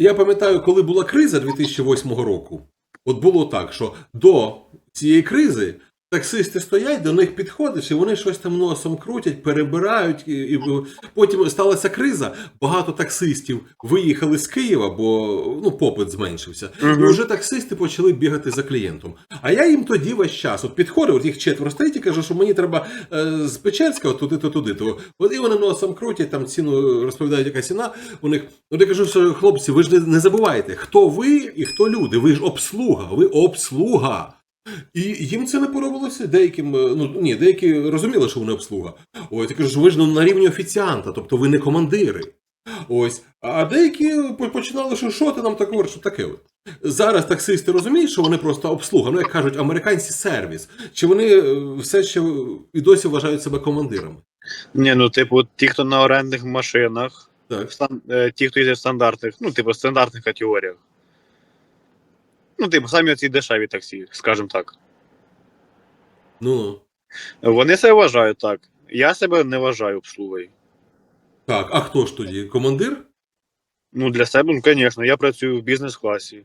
Я пам'ятаю, коли була криза 2008 року, от було так, що до цієї кризи таксисти стоять, до них підходиш, і вони щось там носом крутять, перебирають. І, і потім сталася криза. Багато таксистів виїхали з Києва, бо ну, попит зменшився. І вже таксисти почали бігати за клієнтом. А я їм тоді весь час от підходив, от їх четверо стоїть і кажу, що мені треба е, з Печерська от туди-то туди. То от і вони носом крутять, там ціну розповідають, яка ціна у них. Ну я кажу, що хлопці, ви ж не забувайте, хто ви і хто люди. Ви ж обслуга, ви обслуга. І їм це не подобалося. Деяким, е, ну ні, деякі розуміли, що вони обслуга. Ось я кажу, що ви ж ну, на рівні офіціанта, тобто ви не командири. Ось. А деякі починали, що що ти нам так говориш, що таке. От. Зараз таксисти розуміють, що вони просто обслуга, ну як кажуть, американці сервіс. Чи вони е, все ще і досі вважають себе командирами? Ні, ну, типу, ті, хто на орендних машинах, Так. стан- е, ті, хто їздять в стандартних, ну, типу, стандартних категоріях. Ну, типу, самі оці дешеві таксі, скажімо так. Ну Вони себе вважають так. Я себе не вважаю обслугою. так, а хто ж тоді? Командир? Ну, для себе, ну, звісно, я працюю в бізнес-класі.